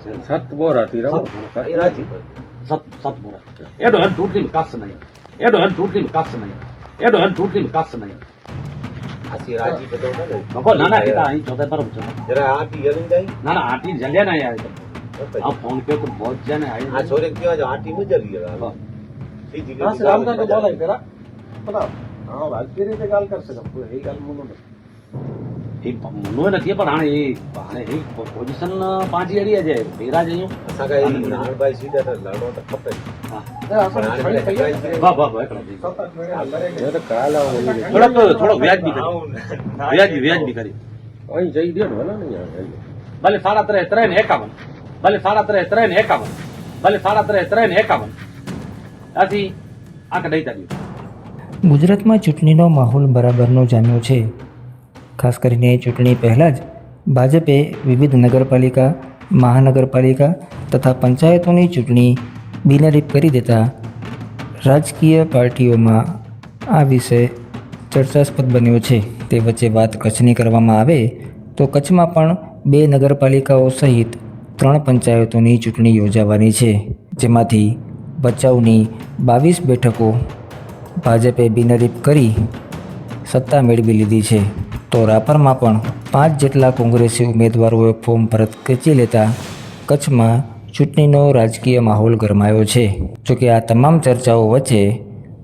છે સત બોરાથી રહો એ રાજી સત સત બોરા એડો હન ટૂટી કાસ નહીં એડો હન ટૂટી કાસ નહીં એડો હન ટૂટી કાસ નહીં આથી રાજી બધો ને બકો નાના કીધા અહીં ચોથા બરોબર છે જરા આટી હલી જાય ના ના આટી જલ્યા ના યાર આ ફોન पे तो बहुत जन है આ છોરે કેવા જો આટી મુજરી ગયા સીધી હા સર આમ તો બોલાય પેલા બરાબર હા રાજકીય રીતે ગાલ કરશે તો એ ગાલ મુનો એ મનો નથી પણ હાણે એ પોઝિશન પાંચી અડી છે ભેરા જ સગા એ સીધા તો લડો તો ખપે થોડોક થોડોક વ્યાજબી કરી. વ્યાજબી વ્યાજબી કરી. અહીં જઈ દે ને ભલે ભલે સાડા ત્રણ ત્રણ એકાવન. ભલે સાડા ત્રણ ત્રણ એકાવન. ભલે સાડા ત્રણ ત્રણ એકાવન. આથી આ દઈ તારી ગુજરાતમાં ચૂંટણીનો માહોલ બરાબરનો જામ્યો છે. ખાસ કરીને ચૂંટણી પહેલાં જ ભાજપે વિવિધ નગરપાલિકા, મહાનગરપાલિકા તથા પંચાયતોની ચૂંટણી બિનહરીફ કરી દેતા રાજકીય પાર્ટીઓમાં આ વિષય ચર્ચાસ્પદ બન્યો છે. તે વચ્ચે વાત કચ્છની કરવામાં આવે તો કચ્છમાં પણ બે નગરપાલિકાઓ સહિત ત્રણ પંચાયતોની ચૂંટણી યોજાવાની છે. જેમાંથી ભચાઉની બાવીસ બેઠકો ભાજપે બિનહરીફ કરી સત્તા મેળવી લીધી છે. તો રાપરમાં પણ પાંચ જેટલા કોંગ્રેસી ઉમેદવારોએ ફોર્મ પરત ખેંચી લેતા કચ્છમાં ચૂંટણીનો રાજકીય માહોલ ગરમાયો છે. જોકે આ તમામ ચર્ચાઓ વચ્ચે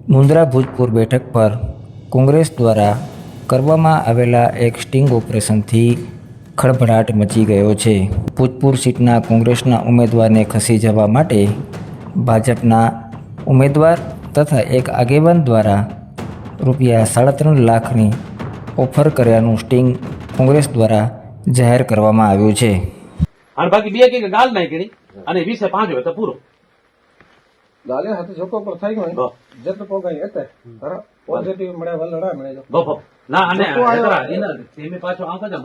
મુન્દ્રા ભૂજપુર બેઠક પર કોંગ્રેસ દ્વારા કરવામાં આવેલા એક સ્ટિંગ ઓપરેશનથી ખળભળાટ મચી ગયો છે. ભૂજપુર સીટના કોંગ્રેસના ઉમેદવારને ખસી જવા માટે ભાજપના ઉમેદવાર તથા એક આગેવાન દ્વારા રૂપિયા સાડા ત્રણ લાખની ઓફર કર્યાનું સ્ટિંગ કોંગ્રેસ દ્વારા જાહેર કરવામાં આવ્યું છે. અને બાકી બે કે ગાલ નહીં કરી અને વીસે પાંચ હોય તો પૂરો. ગાલે હાથે જોકો પર થઈ ગયો. જેટલો પોગાઈ હતે બરાબર પોઝિટિવ મળે વલ લડા મળે જો. બફો ના અને એતરા એના તેમે પાછો આંખ જ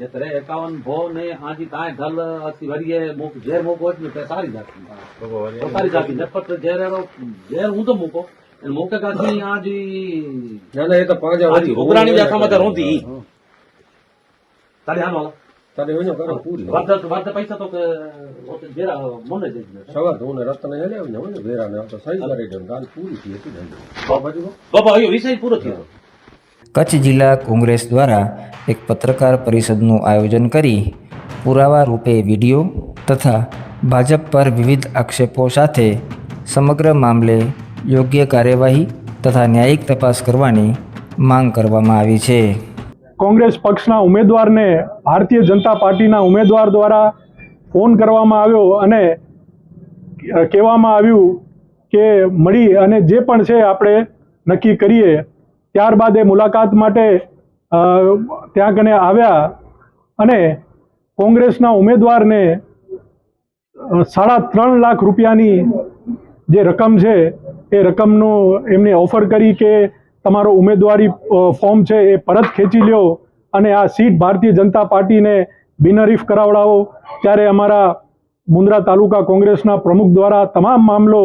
જેતરે એકાવન ભો ને આજી તાય ઢલ અતિ વરિયે મુક ઝેર હોય ને તે સારી જાતી તો સારી જાતી નપત ઝેર ઝેર હું તો મૂકો. અને મૂકે કાથી આજી ના ના એ તો પાંજા આજી ઉગરાણી જાખામાં તો રોંધી. તારી હાલો. તારે વિનો કરો. પૂરી વર્ધ વર્ધ પૈસા તો કે ઓતે જેરા મને જ સવાર તો ને રસ્તા ને હેલે ને ને વેરા ને તો સહી કરી દે ગાલ પૂરી થઈ હતી ને બાબા અયો વિષય પૂરો થયો. કચ્છ જિલ્લા કોંગ્રેસ દ્વારા એક પત્રકાર પરિષદનું આયોજન કરી પુરાવા રૂપે વીડિયો તથા ભાજપ પર વિવિધ આક્ષેપો સાથે સમગ્ર મામલે યોગ્ય કાર્યવાહી તથા ન્યાયિક તપાસ કરવાની માંગ કરવામાં આવી છે. કોંગ્રેસ પક્ષના ઉમેદવારને ભારતીય જનતા પાર્ટીના ઉમેદવાર દ્વારા ફોન કરવામાં આવ્યો અને કહેવામાં આવ્યું કે મળી અને જે પણ છે આપણે નક્કી કરીએ. ત્યારબાદ એ મુલાકાત માટે ત્યાં કને આવ્યા અને કોંગ્રેસના ઉમેદવારને સાડા ત્રણ લાખ રૂપિયાની જે રકમ છે એ રકમનું એમને ઓફર કરી કે તમારો ઉમેદવારી ફોર્મ છે એ પરત ખેંચી લ્યો અને આ સીટ ભારતીય જનતા પાર્ટીને બિનહરીફ કરાવડાવો. ત્યારે અમારા મુન્દ્રા તાલુકા કોંગ્રેસના પ્રમુખ દ્વારા તમામ મામલો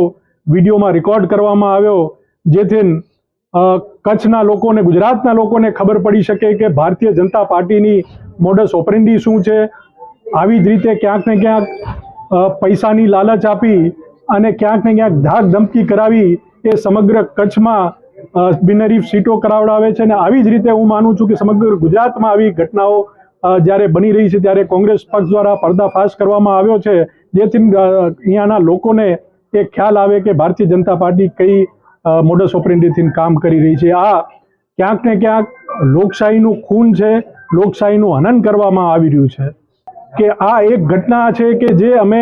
વિડીયોમાં રેકોર્ડ કરવામાં આવ્યો, જેથી કચ્છના લોકોને, ગુજરાતના લોકોને ખબર પડી શકે કે ભારતીય જનતા પાર્ટીની મોડસ ઓપરેન્ડી શું છે. આવી જ રીતે ક્યાંક ને ક્યાંક પૈસાની લાલચ આપી અને ક્યાંક ને ક્યાંક ધાક ધમકી કરાવી એ સમગ્ર કચ્છમાં બિનરીફ સીટો કરાવડાવે છે અને આવી જ રીતે હું માનું છું કે સમગ્ર ગુજરાતમાં આવી ઘટનાઓ જ્યારે બની રહી છે ત્યારે કોંગ્રેસ પક્ષ દ્વારા પર્દાફાશ કરવામાં આવ્યો છે. જેથી અહીંયાના લોકોને એ ખ્યાલ આવે કે ભારતીય જનતા પાર્ટી કઈ મોડસ ઓપરેન્ડીથી કામ કરી રહી છે. આ ક્યાંક ને ક્યાંક લોકશાહીનું ખૂન છે, લોકશાહીનું હનન કરવામાં આવી રહ્યું છે. કે આ એક ઘટના છે કે જે અમે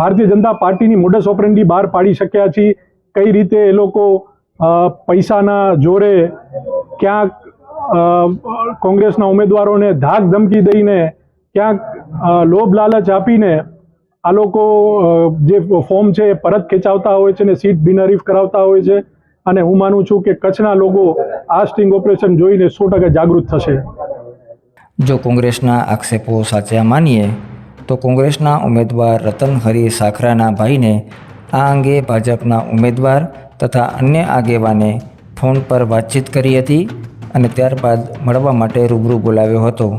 ભારતીય જનતા પાર્ટીની મોડસ ઓપરેન્ડી બહાર પાડી શક્યા છીએ. કઈ રીતે એ લોકો પૈસાના જોરે ક્યાંક કોંગ્રેસના ઉમેદવારોને ધાક ધમકી દઈને, ક્યાંક લોભ લાલચ આપીને આ લોકો જે ફોર્મ છે એ પરત ખેંચાવતા હોય છે ને સીટ બિનહરીફ કરાવતા હોય છે. અને હું માનું છું કે કચ્છના લોકો આ સ્ટિંગ ઓપરેશન જોઈને સો ટકા જાગૃત થશે. જો કોંગ્રેસના આક્ષેપો સાચા માનીએ, તો કોંગ્રેસના ઉમેદવાર રતનહરી સાખરાના ભાઈને, આ અંગે ભાજપના ઉમેદવાર તથા અન્ય આગેવાને ફોન પર વાતચીત કરી હતી અને ત્યારબાદ મળવા માટે રૂબરૂ બોલાવ્યો હતો.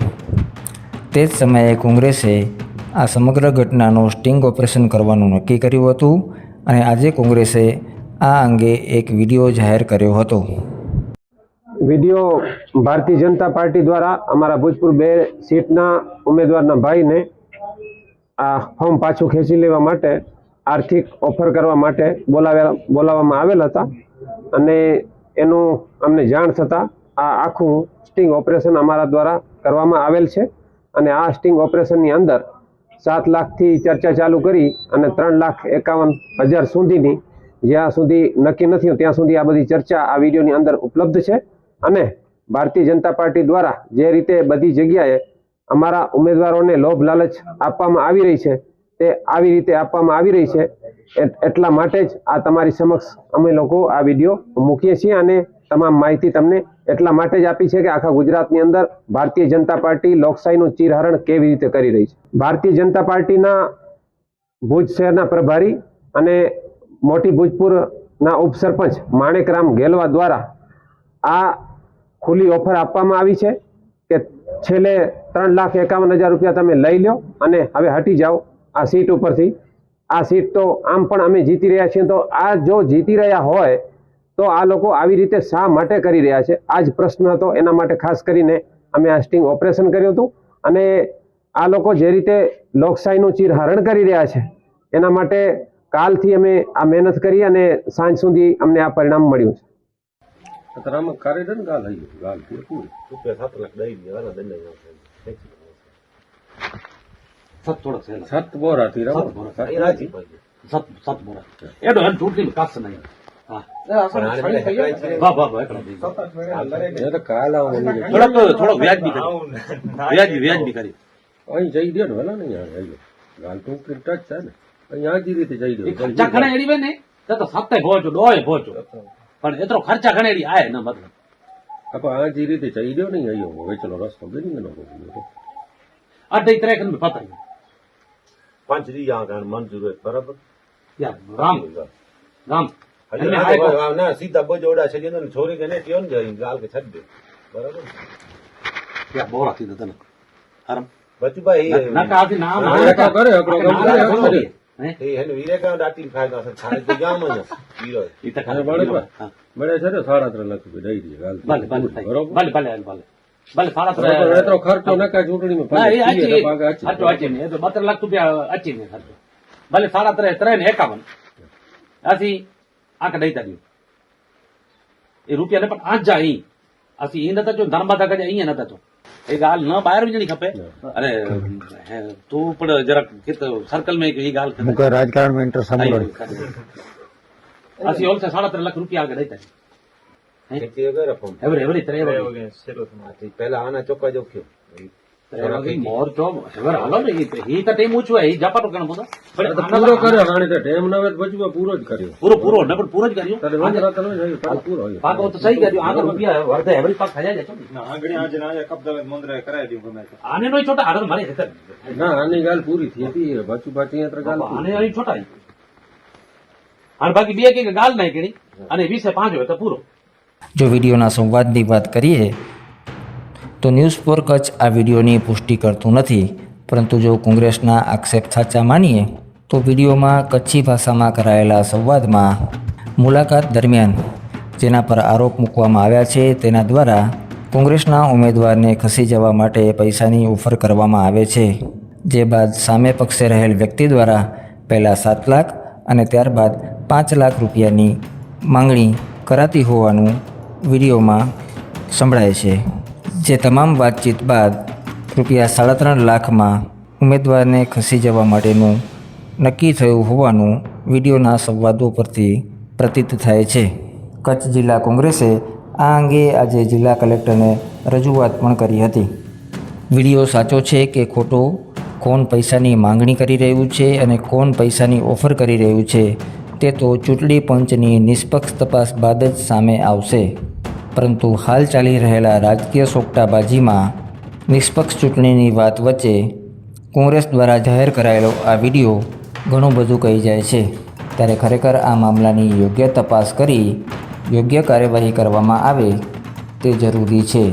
તે જ સમયે કોંગ્રેસે આ સમગ્ર ઘટનાનું સ્ટિંગ ઓપરેશન કરવાનું નક્કી કર્યું હતું અને આજે કોંગ્રેસે આ અંગે એક વીડિયો જાહેર કર્યો હતો. વીડિયો ભારતીય જનતા પાર્ટી દ્વારા અમારા ભોજપુર બે સીટના ઉમેદવારના ભાઈને આ ફોર્મ પાછું ખેંચી લેવા માટે આર્થિક ઓફર કરવા માટે બોલાવ્યા બોલાવવામાં આવેલ હતા. અને એનું અમને જાણ થતાં આ આખું સ્ટિંગ ઓપરેશન અમારા દ્વારા કરવામાં આવેલ છે. અને આ સ્ટિંગ ઓપરેશનની અંદર સાત લાખથી ચર્ચા ચાલુ કરી અને ત્રણ લાખ એકાવન હજાર સુધીની જ્યાં સુધી નક્કી નથી ત્યાં સુધી આ બધી ચર્ચા આ વિડીયોની અંદર ઉપલબ્ધ છે. અને ભારતીય જનતા પાર્ટી દ્વારા જે રીતે બધી જગ્યાએ અમારા ઉમેદવારોને લોભ લાલચ આપવામાં આવી રહી છે, તે આવી રીતે આપવામાં આવી રહી છે, એટ- એટલા માટે જ આ તમારી સમક્ષ અમે લોકો આ વીડિયો મૂકીએ છીએ અને તમામ માહિતી તમને એટલા માટે જ આપી છે કે આખા ગુજરાતની અંદર ભારતીય જનતા પાર્ટી લોકશાહીનું ચીરહરણ કેવી રીતે કરી રહી છે. ભારતીય જનતા પાર્ટીના ભુજ શહેરના પ્રભારી અને મોટી ભુજપુરના ઉપસરપંચ માણેકરામ ગેલવા દ્વારા આ ખુલ્લી ઓફર આપવામાં આવી છે કે છેલ્લે ત્રણ લાખ એકાવન હજાર રૂપિયા તમે લઈ લો અને હવે હટી જાઓ આ સીટ ઉપરથી. આ સીટ તો આમ પણ અમે જીતી રહ્યા છીએ. તો આ જો જીતી રહ્યા હોય, તો આ લોકો આવી રીતે શા માટે કરી રહ્યા છે? આ જ પ્રશ્ન હતો. એના માટે ખાસ કરીને અમે આ સ્ટિંગ ઓપરેશન કર્યું હતું. અને આ લોકો જે રીતે લોકશાહીનું ચીરહરણ કરી રહ્યા છે, એના માટે કાલથી અમે આ મહેનત કરી અને સાંજ સુધી અમને આ પરિણામ મળ્યું છે. અત્યારે આમાં કરે છે ને ગાલ હઈ ગાલ પૂરી રૂપિયા સાત લાખ દઈ દેવાના દંડ ખેંચી સત થોડોક સહેલા સત બોરા થી. એ રાજી સત સત બોરા. એડો એમ ચૂંટણી કાસ નહીં. આને છે. છે. અહીં જઈ દે ને વેલા ને ગાલ તો ટચ છે ને. અહીં આજી રીતે જઈ દે ઘણા એડી હોય ને તો સત્તે ડોય પહોંચો પણ એટલો ખર્ચા ઘણેડી આય ના મતલબ. આપણે જે રીતે જઈ દો ને અહીં વેચલો રસ્તો ને લોકો અઢી ત્રેક ને પતાવી પાંચ દી આ ગાણ મંજૂર હોય બરાબર? યાર રામ રામ આ આ ના સીધા બજોડા છે ને છોરી કે ને ત્યો ને જઈ ગાલ કે છડ દે બરાબર? યાર બોરા કીધું તને. હરમ. બચુભાઈ નકા આથી નામ કરે, જ બત્રીસ લાખ રૂપિયા આચી ભલે સાડા ત્રણ ત્રણ એકાવન. આથી આંક દઈ તાર્યું એ રૂપિયા ને પણ આજ જા અહીં. આથી એ નતા જો ધર્માતા કરે અહીંયા નતા તો એ ગાલ ન બહાર વિજણી ખપે. અરે હે, તું પણ જરાક સર્કલમાં એ ગાલ કરે. રાજકારણમાં ઇન્ટરેસ્ટ આથી ઓલસે સાડા ત્રણ લાખ રૂપિયા આગળ દઈ તાર્યું ખેતી વગર ફોન એવરે એવરે ત્રણ એવરે. પહેલા આના ચોખ્ખા જોખ્યો મોર તો એવર ને પૂરો ના પૂરો જ કર્યો. પૂરો પૂરો ને પણ પૂરો જ કર્યું. ને, પૂરો પાક તો સહી કર્યું. આગળ રૂપિયા વર્ધે એવરેજ પાક થયા જાય આને નો છોટા આગળ મારી ના આની ગાલ પૂરી થઈ હતી બચુ બાચી યંત્ર ગાલ આને અહીં છોટા. અને બાકી બે કે ગાલ નહીં કરી અને વીસે પાંચ હોય તો પૂરો. જો વિડીયોના સંવાદની વાત કરીએ તો ન્યૂઝ ફોર કચ્છ આ વિડીયોની પુષ્ટિ કરતું નથી. પરંતુ જો કોંગ્રેસના આક્ષેપ સાચા માનીએ, તો વિડીયોમાં કચ્છી ભાષામાં કરાયેલા સંવાદમાં મુલાકાત દરમિયાન જેના પર આરોપ મૂકવામાં આવ્યા છે તેના દ્વારા કોંગ્રેસના ઉમેદવારને ખસી જવા માટે પૈસાની ઓફર કરવામાં આવે છે. જે બાદ સામે પક્ષે રહેલ વ્યક્તિ દ્વારા પહેલાં સાત લાખ અને ત્યારબાદ પાંચ લાખ રૂપિયાની માંગણી કરાતી હોવાનું વિડીયોમાં સંભળાય છે. જે તમામ વાતચીત બાદ રૂપિયા સાડા ત્રણ લાખમાં ઉમેદવારને ખસી જવા માટેનું નક્કી થયું હોવાનું વિડીયોના સંવાદો પરથી પ્રતીત થાય છે. કચ્છ જિલ્લા કોંગ્રેસે આ અંગે આજે જિલ્લા કલેક્ટરને રજૂઆત પણ કરી હતી. વીડિયો સાચો છે કે ખોટો? કોણ પૈસાની માંગણી કરી રહ્યું છે અને કોણ પૈસાની ઓફર કરી રહ્યું છે તે તો ચૂંટણી પંચની નિષ્પક્ષ તપાસ બાદ જ સામે આવશે. પરંતુ હાલ ચાલી રહેલા રાજકીય સોગટાબાજીમાં નિષ્પક્ષ ચૂંટણીની વાત વચ્ચે કોંગ્રેસ દ્વારા જાહેર કરાયેલો આ વીડિયો ઘણું બધું કહી જાય છે. ત્યારે ખરેખર આ મામલાની યોગ્ય તપાસ કરી યોગ્ય કાર્યવાહી કરવામાં આવે તે જરૂરી છે.